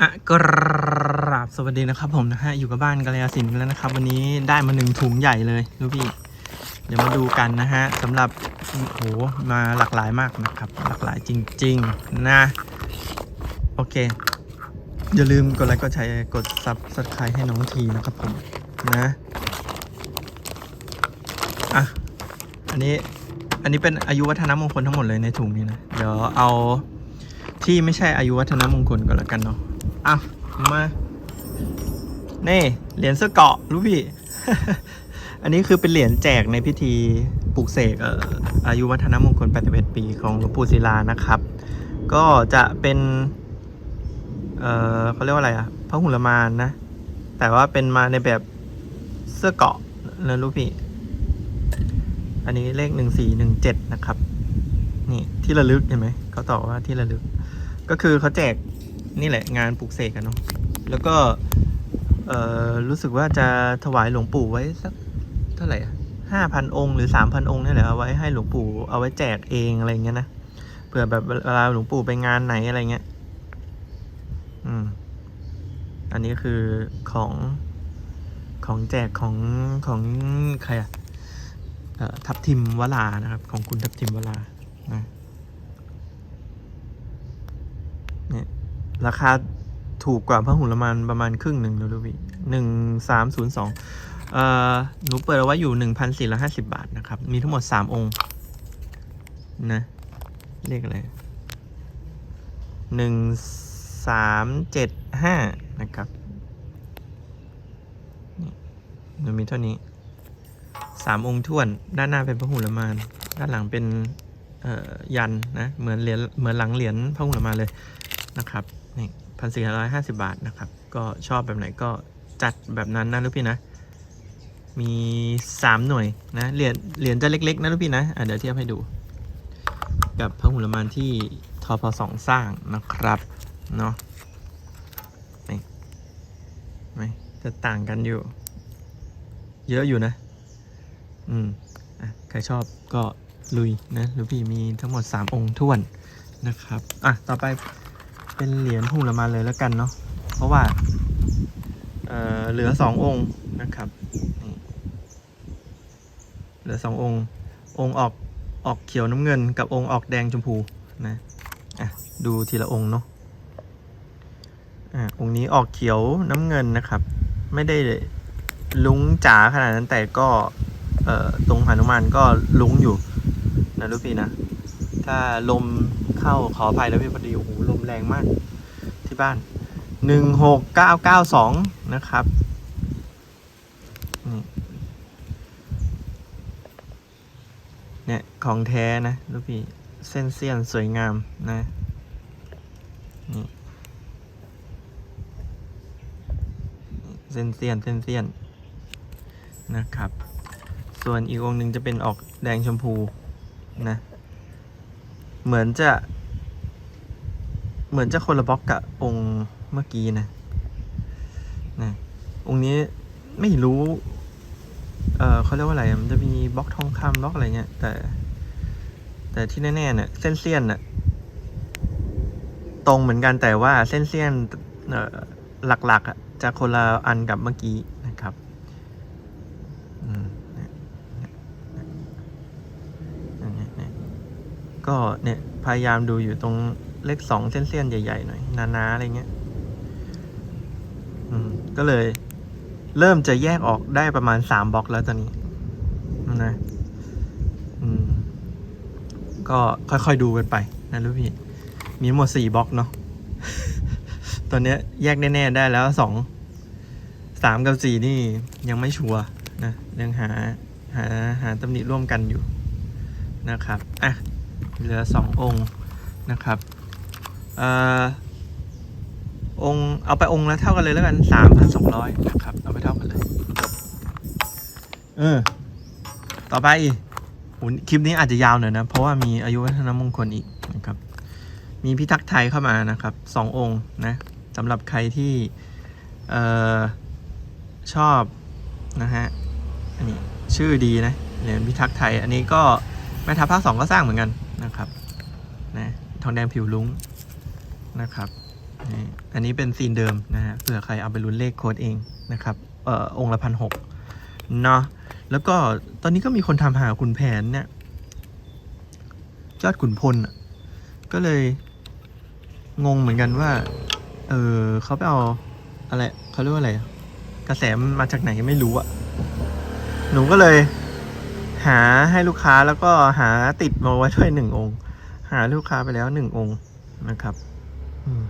อะกราบสวัสดีนะครับผมนะฮะอยู่กับบ้านกัลยาสินกันแล้วนะครับ วันนี้ได้มาหนึ่งถุงใหญ่เลยลูกพี่ เดี๋ยวมาดูกันนะฮะสำหรับโอ้โหมาหลากหลายมากนะครับ หลากหลายจริง ๆ นะ โอเค อย่าลืมกดไลค์กดแชร์กดซับสไครต์ให้น้องทีนะครับผมนะอะอันนี้อันนี้เป็นอายุวัฒนมงคลทั้งหมดเลยในถุงนี้นะ เดี๋ยวเอาที่ไม่ใช่อายุวัฒนมงคลก่อนละกันเนาะ อะมา นี่เหรียญเสื้อเกาะรู้พี่ อันนี้คือเป็นเหรียญแจกในพิธีปลุกเสกอายุวัฒนมงคล 81 ปีของหลวงปู่ศิลานะครับ ก็จะเป็น เอ่อเขาเรียกว่าอะไรอะพระหุ่นละมานนะ แต่ว่าเป็นมาในแบบเสื้อเกาะนะรู้พี่ อันนี้เลขหนึ่งสี่หนึ่งเจ็ดนะครับ นี่ที่ระลึกเห็นไหม เขาตอบว่าที่ระลึก ก็คือเขาแจก นี่แหละงานปลุกเสกกันเนาะแล้วก็รู้สึกว่าจะถวายหลวงปู่ไว้สักเท่าไหร่ห้าพันองค์หรือสามพันองค์นี่แหละเอาไว้ให้หลวงปู่เอาไว้แจกเองอะไรเงี้ยนะเผื่อแบบเวลาหลวงปู่ไปงานไหนอะไรเงี้ยอืมอันนี้คือของของแจกของของใครอะทับทิมวลานะครับ ของคุณทับทิมวลานะเนี่ย ราคาถูกกว่าพระหุลมานประมาณครึ่งหนึ่งนะดูพี่หนึ่งสามศูนย์สองเอ่อหนูเปิดเอาไว้อยู่หนึ่งพันสี่ร้อยห้าสิบาทนะครับ มีทั้งหมดสามองค์ นะเลขอะไรหนึ่งสามเจ็ดห้านะครับนี่มันมีเท่านี้สามองค์ท้วน ด้านหน้าเป็นพระหุลมาน ด้านหลังเป็นเอ่อยันนะ เหมือนเหรียญเหมือนหลังเหรียญพระหุลมานเลยนะครับ นี่พันสี่ร้อยห้าสิบาทนะครับ ก็ชอบแบบไหนก็จัดแบบนั้นนะลูกพี่นะ มีสามหน่วยนะ เหรียญ เหรียญจะเล็ก ๆ นะลูกพี่นะะเดี๋ยวเทียบให้ดู กับพระหุลมานที่ทอพสองสร้างนะครับ เนาะนี่ไม่จะต่างกันอยู่ เยอะอยู่นะ อืมอะใครชอบก็ลุยนะหรือพี่มีทั้งหมด 3 องค์ท้วนนะครับ อะ ต่อไป เป็นเหรียญหุ่นละมาเลยแล้วกันเนาะเพราะว่าเเหลือ2องค์นะครับเหลือ2องค์ องค์ออกออกเขียวน้ำเงิน กับองค์ออกแดงชมพูนะอะดูทีละองค์เนาะอะองค์นี้ออกเขียวน้ำเงินนะครับ ไม่ได้ลุ้งจ๋าขนาดนั้นแต่ก็เอ่อตรงหนุมานก็ลุ้งอยู่นะลูกพี่นะ ถ้าลมเข้าขออภัยแล้วพี่พอดี โอ้โห ลมแรงมากที่บ้านหนึ่งหกเก้าเก้าสองนะครับนี่เนี่ยของแท้นะลูกพี่เส้นเสี้ยนสวยงามนะ นี่ เส้นเสี้ยนเส้นเสี้ยนนะครับ ส่วนอีกองหนึ่งจะเป็นออกแดงชมพูนะ เหมือนจะ เหมือนจะคนละบล็อกกับองค์เมื่อกี้นะนะองค์นี้ไม่รู้ เออเขาเรียกว่าอะไร มันจะมีบล็อกทองคำบล็อกอะไรเงี้ย แต่ แต่ที่แน่ๆเนี่ยเส้นเสี้ยนน่ะตรงเหมือนกันแต่ว่าเส้นเสี้ยนหลักๆอะจะคนละอันกับเมื่อกี้นะครับ อืมเนี่ยเนี่ยเนี่ยเนี่ย ก็เนี่ยพยายามดูอยู่ตรงเลขสองเส้นๆใหญ่ๆหน่อยหนาๆอะไรเงี้ยอืมก็เลย เริ่มจะแยกออกได้ประมาณสามบล็อกแล้วตอนนี้นะอืมก็ค่อยๆดูกันไปนะลูกพี่ มีหมดสี่บล็อกเนาะตอนเนี้ยแยกแน่ๆได้แล้วสองสามกับสี่นี่ยังไม่ชัวร์นะยังหาหาหาตำหนิร่วมกันอยู่นะครับ อะ เหลือสององค์นะครับเอ่อองค์เอาไปองค์ละเท่ากันเลยแล้วกันสามพันสองร้อยนะครับ เอาไปเท่ากันเลย เออ ต่อไปโหคลิปนี้อาจจะยาวหน่อยนะ เพราะว่ามีอายุวัฒนมงคลอีกนะครับ มีพิทักษ์ไทยเข้ามานะครับสององค์นะสำหรับใครที่เอ่อชอบนะฮะอันนี้ชื่อดีนะเหรียญพิทักษ์ไทย อันนี้ก็แม่ทัพภาคสองก็สร้างเหมือนกัน นะครับนะทองแดงผิวลุ้งนะครับนี่อันนี้เป็นซีนเดิมนะฮะเผื่อใครเอาไปลุ้นเลขโค้ดเองนะครับเอ่อองค์ละพันหกเนาะแล้วก็ตอนนี้ก็มีคนทำหาขุนแผนเนี่ยยอดขุนพลก็เลยงงเหมือนกันว่า เออเขาไปเอาอะไรเขาเรียกว่าอะไร กระแสมันมาจากไหนไม่รู้อะหนูก็เลย หาให้ลูกค้าแล้วก็หาติดมาไว้ด้วยหนึ่งองค์ หาลูกค้าไปแล้วหนึ่งองค์นะครับ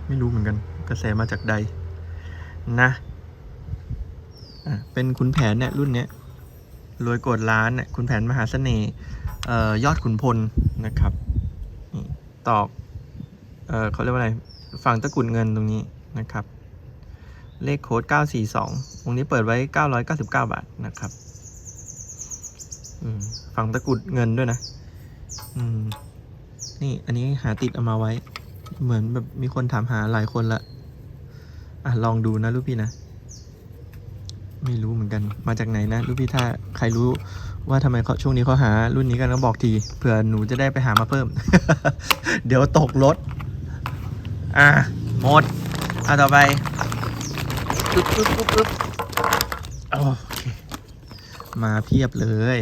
ไม่รู้เหมือนกัน กระแสมาจากใดนะะเป็นขุนแผนเนี่ยรุ่นเนี้ยรวยโกดล้านเนี่ยขุนแผนมหาเสน่ห์ยอดขุนพลนะครับนี่ตอกเเขาเรียกว่าอะไรฝั่งตะกุดเงินตรงนี้นะครับ เลขโค้ด942วงนี้เปิดไว้ 999 บาทนะครับ ฝังตะกุดเงินด้วยนะ อืม นี่อันนี้หาติดเอามาไว้ เหมือนแบบมีคนถามหาหลายคนละ อะลองดูนะลูกพี่นะ ไม่รู้เหมือนกัน มาจากไหนนะลูกพี่ถ้าใครรู้ว่าทำไมเขาช่วงนี้เขาหารุ่นนี้กันก็บอกทีเผื่อหนูจะได้ไปหามาเพิ่ม เดี๋ยวตกรถ อะหมดอะต่อไปปึ๊บปึ๊บปึ๊บปึ๊บโอเคมาเพียบเลย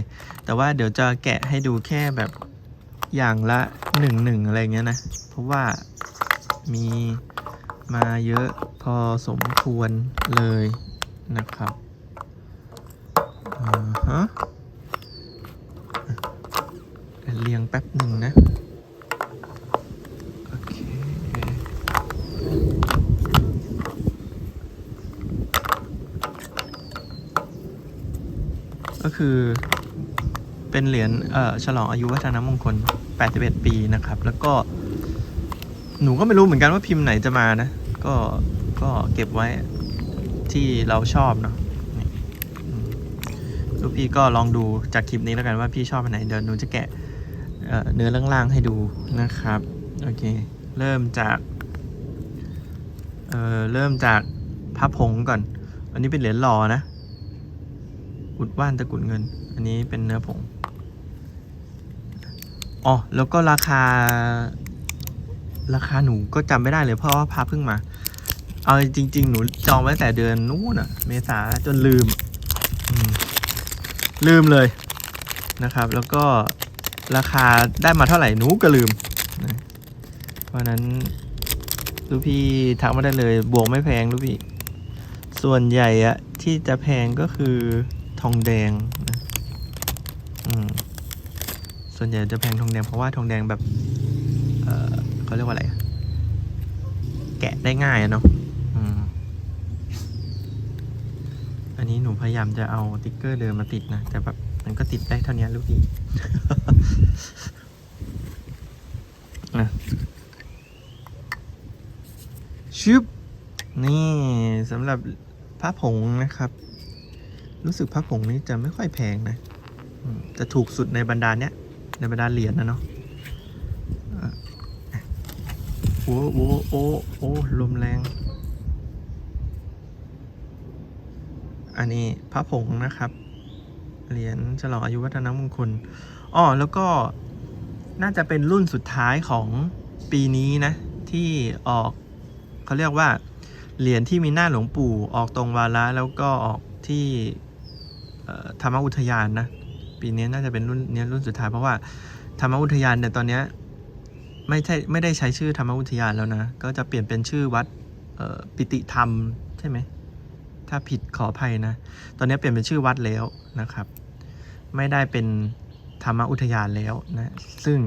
แต่ว่าเดี๋ยวจะแกะให้ดูแค่แบบอย่างละหนึ่งหนึ่งอะไรเงี้ยนะ เพราะว่ามีมาเยอะพอสมควรเลยนะครับอ่าฮะอะเรียงแป๊บหนึ่งนะโอเคก็คือ เป็นเหรียญฉลองอายุวัฒนมงคล 81 ปีนะครับ แล้วก็ หนูก็ไม่รู้เหมือนกันว่าพิมพ์ไหนจะมานะ ก็ก็เก็บไว้ที่เราชอบเนาะลูกพี่ก็ลองดูจากคลิปนี้แล้วกันว่าพี่ชอบอันไหนเดี๋ยวหนูจะแกะเเนื้อล่างๆให้ดูนะครับ โอเค เริ่มจาก เอ่อ เริ่มจากพระผงก่อน อันนี้เป็นเหรียญหล่อนะ อุดว่านตะกุดเงิน อันนี้เป็นเนื้อผง อ๋อ แล้วก็ราคา ราคาหนูก็จำไม่ได้เลยเพราะว่าพาเพิ่งมา เอาจริง ๆ หนูจองไว้แต่เดือนนู้นอะเมษาจนลืมมลืมเลยนะครับ แล้วก็ราคาได้มาเท่าไหร่หนูก็ลืมนะเพราะฉะนั้นลูกพี่ทักมาได้เลย บวกไม่แพงลูกพี่ ส่วนใหญ่อะที่จะแพงก็คือ ทองแดงนะอืมส่วนใหญ่จะแพงทองแดงเพราะว่าทองแดงแบบ เออเขาเรียกว่าอะไรอะแกะได้ง่ายอะเนาะอืมอันนี้หนูพยายามจะเอาติ๊กเกอร์เดิมมาติดนะ แต่แบบมันก็ติดได้เท่านี้ลูกพี่นะชึบนี่สำหรับพระผงนะครับ รู้สึกพระผงนี้จะไม่ค่อยแพงนะจะถูกสุดในบรรดาเนี้ย ในบรรดาเหรียญนะเนาะโอ้โอ้โอ้โอ้ลมแรง อันนี้พระผงนะครับ เหรียญฉลองอายุวัฒนมงคลอ๋อแล้วก็น่าจะเป็นรุ่นสุดท้ายของปีนี้นะ ที่ออกเขาเรียกว่า เหรียญที่มีหน้าหลวงปู่ออกตรงวาระแล้วก็ออกที่ ธรรมอุทยานนะ ปีนี้น่าจะเป็นรุ่นนี้รุ่นสุดท้ายเพราะว่าธรรมอุทยานเนี่ยตอนนี้ไม่ใช่ไม่ได้ใช้ชื่อธรรมอุทยานแล้วนะ ก็จะเปลี่ยนเป็นชื่อวัดปิติธรรมใช่ไหมถ้าผิดขออภัยนะ ตอนนี้เปลี่ยนเป็นชื่อวัดแล้วนะครับ ไม่ได้เป็นธรรมอุทยานแล้วนะ ซึ่ง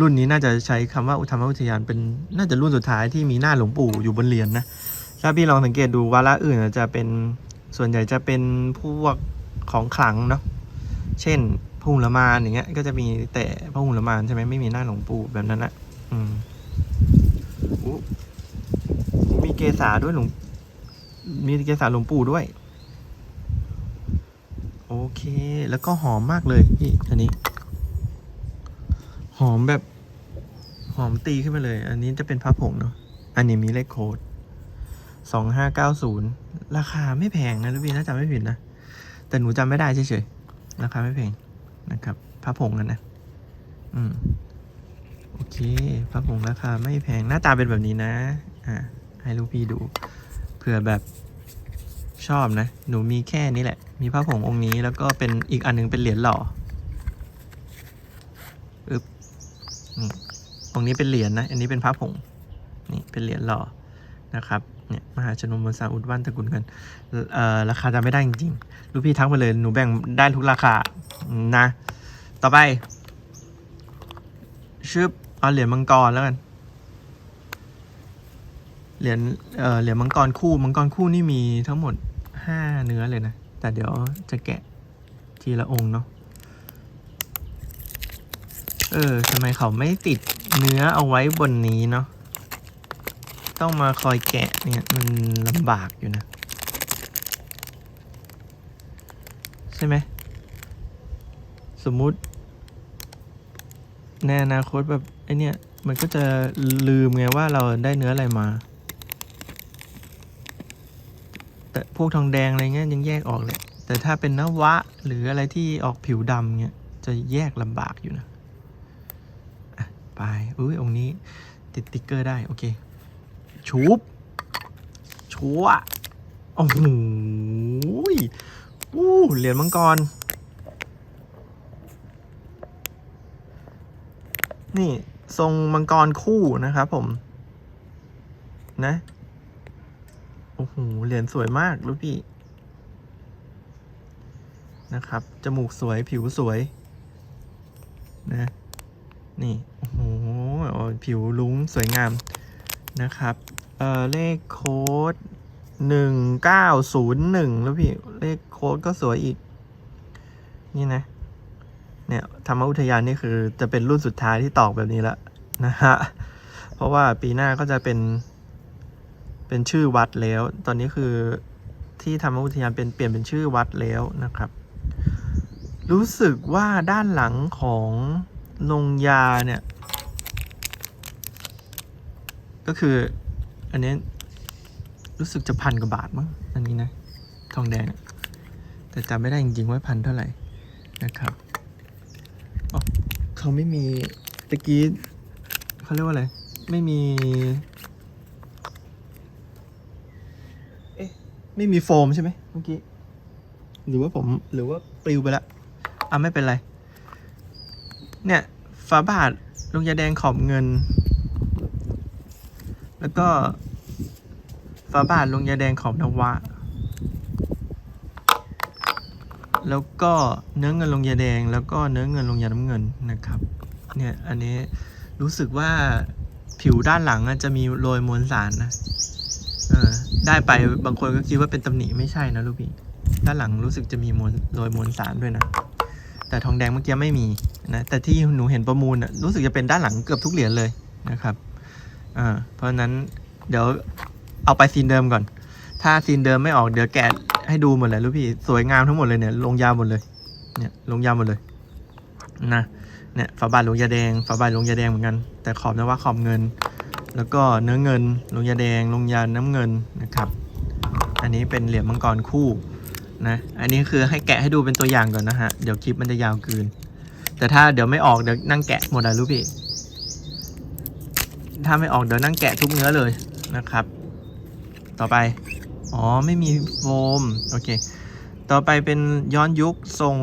รุ่นนี้น่าจะใช้คำว่าธรรมอุทยานเป็นน่าจะรุ่นสุดท้ายที่มีหน้าหลวงปู่อยู่บนเหรียญนนะ ถ้าพี่ลองสังเกตดูวาระอื่นจะเป็นส่วนใหญ่จะเป็นพวก ของขลังเนาะเช่นพระหุลมานอย่างเงี้ย ก็จะมีแต่พระหุลมานใช่ไหมไม่มีหน้าหลวงปู่แบบนั้นอะอืมอู้มีเกษาด้วยหลวงมีเกสาหลวงปู่ด้วย โอเค แล้วก็หอมมากเลยพี่อันนี้ หอมแบบ หอมตีขึ้นมาเลย อันนี้จะเป็นพระผงเนาะอันนี้มีเลขโค้ดสองห้าเก้าศูนย์ราคาไม่แพงนะลูกพี่ถ้าจำไม่ผิดนะ แต่หนูจำไม่ได้เฉยๆราคาไม่แพงนะครับพระผงนั่นนะ อืมโอเคพระผงราคาไม่แพงหน้าตาเป็นแบบนี้นะ อ่าให้ลูกพี่ดูเผื่อแบบชอบนะ หนูมีแค่นี้แหละ มีพระผงองค์นี้แล้วก็เป็นอีกอันหนึงเป็นเหรียญหล่ออึบนี่องค์นี้เป็นเหรียญนะ อันนี้เป็นพระผงนี่เป็นเหรียญหล่อนะครับ เนี่ยมหาชนมมนสาอุดวันตระกุลเงินเอ่อราคาจำไม่ได้จริงๆ ลูกพี่ทักมาเลย หนูแบ่งได้ทุกราคา นะ ต่อไปชื่อเอาเหรียญมังกรแล้วกัน เหรียญเอ่อเหรียญมังกรคู่ มังกรคู่นี่มีทั้งหมดห้าเนื้อเลยนะ แต่เดี๋ยวจะแกะทีละองค์เนาะ เออทำไมเขาไม่ติดเนื้อเอาไว้บนนี้เนาะ ต้องมาคอยแกะเนี่ยมันลำบากอยู่นะ ใช่ไหม สมมุติในอนาคตแบบไอเนี่ยมันก็จะลืมไงว่าเราได้เนื้ออะไรมา แต่พวกทองแดงอะไรเงี้ยยังแยกออกเลย แต่ถ้าเป็นนวะหรืออะไรที่ออกผิวดำเงี้ยจะแยกลำบากอยู่นะไปอุ้ยองนี้ติดติ๊กเกอร์ได้ โอเค ชุบชัวโอ้โหอู้เหรียญมังกร นี่ทรงมังกรคู่นะครับผม นะ โอ้โห เหรียญสวยมากลูกพี่ นะครับ จมูกสวยผิวสวย นะ นี่ โอ้โห ผิวลุ้งสวยงาม นะครับเออเลขโค้ดหนึ่งเก้าศูนย์หนึ่งแล้วพี่ เลขโค้ดก็สวยอีก นี่นะ เนี่ยธรรมอุทยานนี่คือจะเป็นรุ่นสุดท้ายที่ตอกแบบนี้แล้วนะฮะ เพราะว่าปีหน้าก็จะเป็น เป็นชื่อวัดแล้ว ตอนนี้คือที่ธรรมอุทยานเป็นเปลี่ยนเป็นชื่อวัดแล้วนะครับ รู้สึกว่าด้านหลังของลงยาเนี่ย ก็คือ อันนี้รู้สึกจะพันกว่าบาทมั้งอันนี้นะ ทองแดง แต่จำไม่ได้จริงๆว่าพันเท่าไหร่นะครับอ๋อเขาไม่มีตะกี้เขาเรียกว่าอะไร ไม่มี เอ๊ะ ไม่มีโฟมใช่ไหมเมื่อกี้ หรือว่าผม หรือว่าปลิวไปละอะไม่เป็นไร เนี่ยฝาบาทลงยาแดงขอบเงิน แล้วก็ฝาบาทลงยาแดงขอบนวะ แล้วก็เนื้อเงินลงยาแดง แล้วก็เนื้อเงินลงยาน้ำเงินนะครับ เนี่ยอันนี้รู้สึกว่าผิวด้านหลังจะมีโรยมวลสารนะเออได้ไปบางคนก็คิดว่าเป็นตำหนิไม่ใช่นะลูกพี่ด้านหลังรู้สึกจะมีมวลโรยมวลสารด้วยนะ แต่ทองแดงเมื่อกี้ไม่มีนะแต่ที่หนูเห็นประมูลนะรู้สึกจะเป็นด้านหลังเกือบทุกเหรียญเลยนะครับ อ่าเพราะนั้นเดี๋ยวเอาไปซีนเดิมก่อน ถ้าซีนเดิมไม่ออกเดี๋ยวแกะให้ดูหมดเลยลูกพี่สวยงามทั้งหมดเลยเนี่ยลงยาหมดเลย เนี่ยลงยาหมดเลยนะเนี่ยฝาบาทลงยาแดงฝาบาทลงยาแดงเหมือนกัน แต่ขอบนะว่าขอบเงิน แล้วก็เนื้อเงิน ลงยาแดง ลงยาน้ำเงินนะครับ อันนี้เป็นเหรียญมังกรคู่นะอันนี้คือให้แกะให้ดูเป็นตัวอย่างก่อนนะฮะเดี๋ยวคลิปมันจะยาวเกินแต่ถ้าเดี๋ยวไม่ออกเดี๋ยวนั่งแกะหมดเลยลูกพี่ ถ้าไม่ออกเดี๋ยวนั่งแกะทุกเนื้อเลยนะครับ ต่อไป อ๋อไม่มีโฟม โอเค ต่อไปเป็นย้อนยุคทรง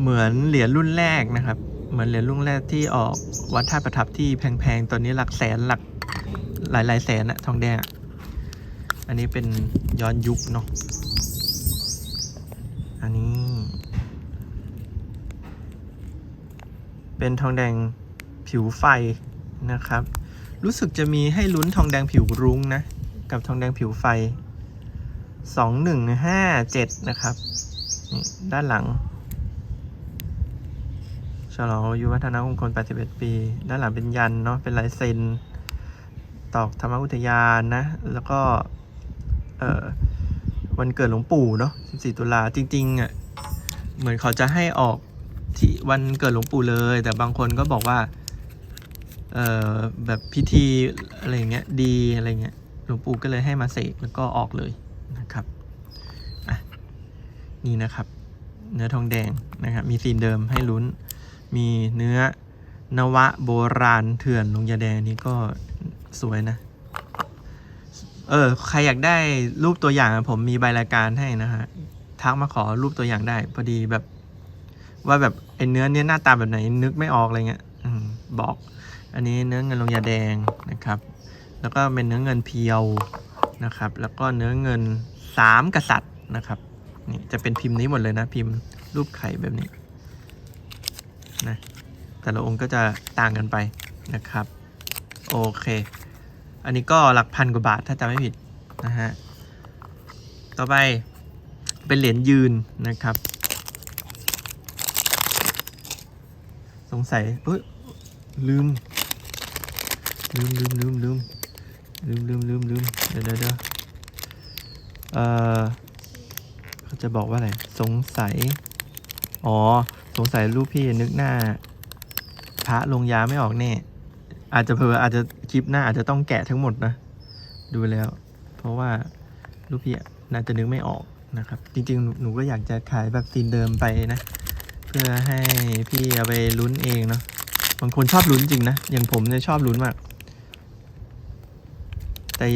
เหมือนเหรียญรุ่นแรกนะครับ เหมือนเหรียญรุ่นแรกที่ออกวัดท่าประทับที่แพงๆ ตอนนี้หลักแสนหลักหลายๆแสนอะทองแดงอะอันนี้เป็นย้อนยุคเนาะ อันนี้ เป็นทองแดงผิวไฟ นะครับ รู้สึกจะมีให้ลุ้นทองแดงผิวรุ้งนะ กับทองแดงผิวไฟสองหนึ่งห้าเจ็ดนะครับนี่ด้านหลังฉลองอายุวัฒนมงคล 81 ปี ด้านหลังเป็นยันเนาะ เป็นลายเซ็น ตอกธรรมอุทยานนะ แล้วก็เอ่อวันเกิดหลวงปู่เนาะ 14 ตุลา จริงๆอะ เหมือนเขาจะให้ออกที่วันเกิดหลวงปู่เลย แต่บางคนก็บอกว่า เอ่อแบบพิธีอะไรเงี้ยดีอะไรเงี้ยหลวงปู่ก็เลยให้มาเสกแล้วก็ออกเลยนะครับอะนี่นะครับ เนื้อทองแดงนะครับมีซีนเดิมให้ลุ้น มีเนื้อนวะโบราณเถื่อนลงยาแดงนี่ก็สวยนะ เออใครอยากได้รูปตัวอย่างผมมีใบรายการให้นะฮะทักมาขอรูปตัวอย่างได้พอดีแบบ ว่าแบบไอ้เนื้อเนี้ยหน้าตาแบบไหนนึกไม่ออกอะไรเงี้ยบอก อันนี้เนื้อเงินลงยาแดงนะครับ แล้วก็เป็นเนื้อเงินเพียวนะครับ แล้วก็เนื้อเงินสามกษัตริย์นะครับนี่จะเป็นพิมพ์นี้หมดเลยนะพิมพ์รูปไข่แบบนี้นะแต่ละองค์ก็จะต่างกันไปนะครับโอเค อันนี้ก็หลักพันกว่าบาทถ้าจำไม่ผิดนะฮะต่อไปเป็นเหรียญยืนนะครับ สงสัยเอ้ยลืม ลืมลืมลืมลืมลืมลืมลืมลืมเดี๋ยวเดี๋ยวเดี๋ยวเอ่อเขาจะบอกว่าอะไร สงสัย อ๋อ สงสัยรูปพี่นึกหน้า พระลงยาไม่ออกแน่ อาจจะเพออาจจะคลิปหน้าอาจจะต้องแกะทั้งหมดนะ ดูแล้ว เพราะว่าลูกพี่น่าจะนึกไม่ออกนะครับ จริงๆ หนูก็อยากจะขายแบบซีนเดิมไปนะ เพื่อให้พี่เอาไปลุ้นเองเนาะ บางคนชอบลุ้นจริงนะ อย่างผมเนี่ยชอบลุ้นมาก แต่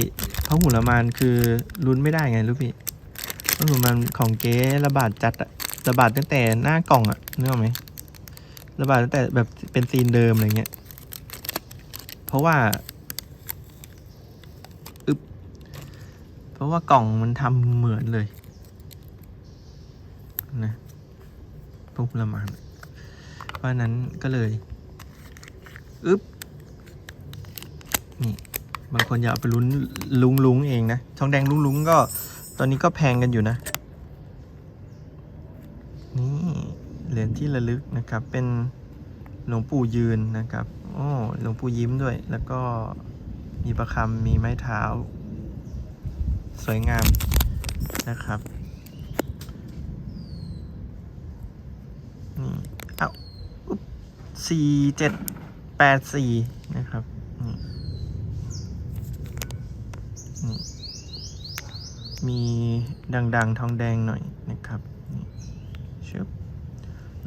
พระหุ่นละมานคือลุ้นไม่ได้ไงลูกพี่พระหุ่นละมานของเก๊ระบาดจัดอะระบาดตั้งแต่หน้ากล่องอะนึกออกไหมระบาดตั้งแต่แบบเป็นซีนเดิมอะไรเงี้ย เพราะว่าอึบเพราะว่ากล่องมันทำเหมือนเลยนะพวกลมานเพราะนั้นก็เลยอึบนี่ บางคนอยากไปลุ้นลุงลุงเองนะ ทองแดงลุงลุงก็ ตอนนี้ก็แพงกันอยู่นะ นี่เหรียญที่ระลึกนะครับ เป็นหลวงปู่ยืนนะครับ โอ้ หลวงปู่ยิ้มด้วย แล้วก็มีประคำมีไม้เท้า สวยงามนะครับนี่เอ้าสี่เจ็ดแปดสี่นะครับนี่นี่ มีดังๆ ทองแดงหน่อยนะครับนี่ชึบ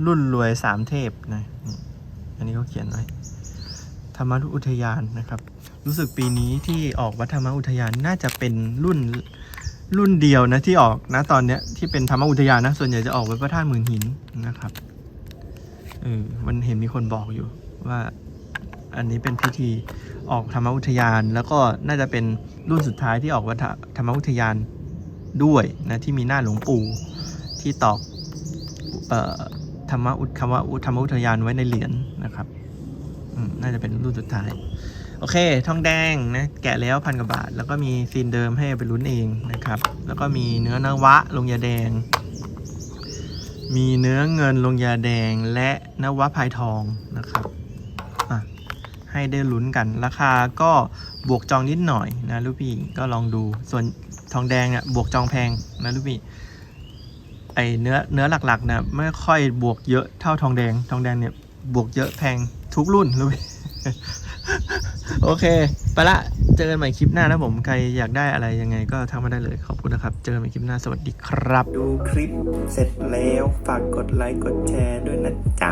รุ่นรวยสามเทพนะนี่อันนี้เขาเขียนไว้ธรรมอุทยานนะครับ รู้สึกปีนี้ที่ออกวัดธรรมอุทยานน่าจะเป็นรุ่นรุ่นเดียวนะที่ออกนะตอนเนี้ยที่เป็นธรรมอุทยานนะส่วนใหญ่จะออกไว้พระธาตุหมื่นหินนะครับเออมันเห็นมีคนบอกอยู่ว่าอันนี้เป็นพิธีออกธรรมอุทยาน แล้วก็น่าจะเป็นรุ่นสุดท้ายที่ออกวัดธรรมอุทยาน ด้วยนะที่มีหน้าหลวงปู่ที่ตอกธรรมอุคำว่าธรรมอุทยานไว้ในเหรียญนะครับน่าจะเป็นรุ่นสุดท้าย โอเค ทองแดงนะแกะแล้วพันกว่าบาท แล้วก็มีซีนเดิมให้ไปลุ้นเองนะครับ แล้วก็มีเนื้อนวะลงยาแดง มีเนื้อเงินลงยาแดงและนวะพายทองนะครับให้ได้ลุ้นกัน ราคาก็บวกจองนิดหน่อยนะลูกพี่ก็ลองดูส่วน ทองแดงอะบวกจองแพงนะลูกพี่ไอเนื้อเนื้อหลักๆนะไม่ค่อยบวกเยอะเท่าทองแดง ทองแดงเนี่ยบวกเยอะแพงทุกรุ่นเลยโอเค ไปละ เจอกันใหม่คลิปหน้านะผม ใครอยากได้อะไรยังไงก็ทักมาได้เลย ขอบคุณนะครับ เจอกันใหม่คลิปหน้า สวัสดีครับ ดูคลิปเสร็จแล้ว ฝากกดไลค์ กดแชร์ด้วยนะจ๊ะ